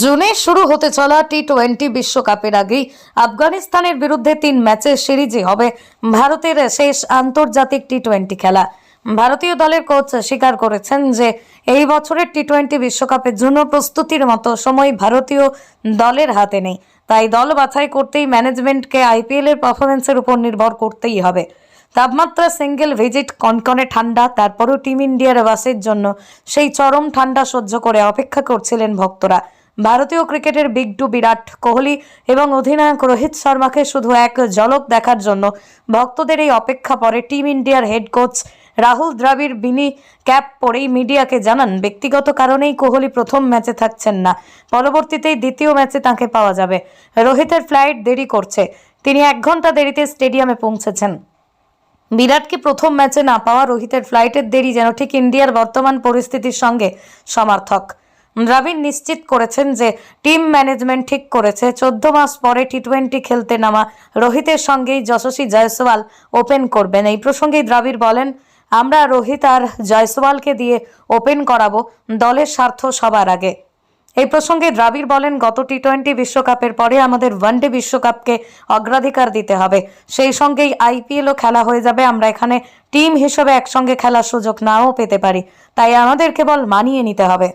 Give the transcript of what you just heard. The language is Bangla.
জুনে শুরু হতে চলা টি টোয়েন্টি বিশ্বকাপের আগেই আফগানিস্তানের বিরুদ্ধে তিন ম্যাচের সিরিজে হবে ভারতের শেষ আন্তর্জাতিক টি টোয়েন্টি খেলা। ভারতীয় দলের কোচ স্বীকার করেছেন যে এই বছরের টি টোয়েন্টি বিশ্বকাপের জন্য প্রস্তুতির মতো সময় ভারতীয় দলের হাতে নেই। তাই দল বাছাই করতেই ম্যানেজমেন্টকে আইপিএল এর পারফরমেন্সের উপর নির্ভর করতেই হবে। তাপমাত্রা সিঙ্গেল ভিজিট, কনকনে ঠান্ডা, তারপরও টিম ইন্ডিয়ার বাসের জন্য সেই চরম ঠান্ডা সহ্য করে অপেক্ষা করছিলেন ভক্তরা। ভারতীয় ক্রিকেটের বিগ টু বিরাট কোহলি এবং অধিনায়ক রোহিত শর্মাকে শুধু এক ঝলক দেখার জন্য ভক্তদের এই অপেক্ষা পরে টিম ইন্ডিয়ার হেড কোচ রাহুল দ্রাবিড়। বিনি ক্যাপ পরেই মিডিয়াকে জানান, ব্যক্তিগত কারণেই কোহলি প্রথম ম্যাচে থাকছেন না, পরবর্তীতেই দ্বিতীয় ম্যাচে তাকে পাওয়া যাবে। রোহিতের ফ্লাইট দেরি করছে, তিনি এক ঘণ্টা দেরিতে স্টেডিয়ামে পৌঁছেছেন। বিরাটকে প্রথম ম্যাচে না পাওয়া রোহিতের ফ্লাইটের দেরি যেন ঠিক ইন্ডিয়ার বর্তমান পরিস্থিতির সঙ্গে সমার্থক। দ্রাবিড় নিশ্চিত করেছেন যে টিম ম্যানেজমেন্ট ঠিক করেছে। চোদ্দ মাস পরে টি টোয়েন্টি খেলতে নামা রোহিতের সঙ্গেই যশস্বী জয়সওয়াল ওপেন করবেন। এই প্রসঙ্গেই দ্রাবিড় বলেন, আমরা রোহিত আর জয়সওয়ালকে দিয়ে ওপেন করাবো দলের স্বার্থ সবার আগে। এই প্রসঙ্গে দ্রাবিড় বলেন, গত টি টোয়েন্টি বিশ্বকাপের পরে আমাদের ওয়ানডে বিশ্বকাপকে অগ্রাধিকার দিতে হবে। সেই সঙ্গেই আইপিএলও খেলা হয়ে যাবে। আমরা এখানে টিম হিসেবে একসঙ্গে খেলার সুযোগ নাও পেতে পারি। তাই আমাদের কেবল মানিয়ে নিতে হবে।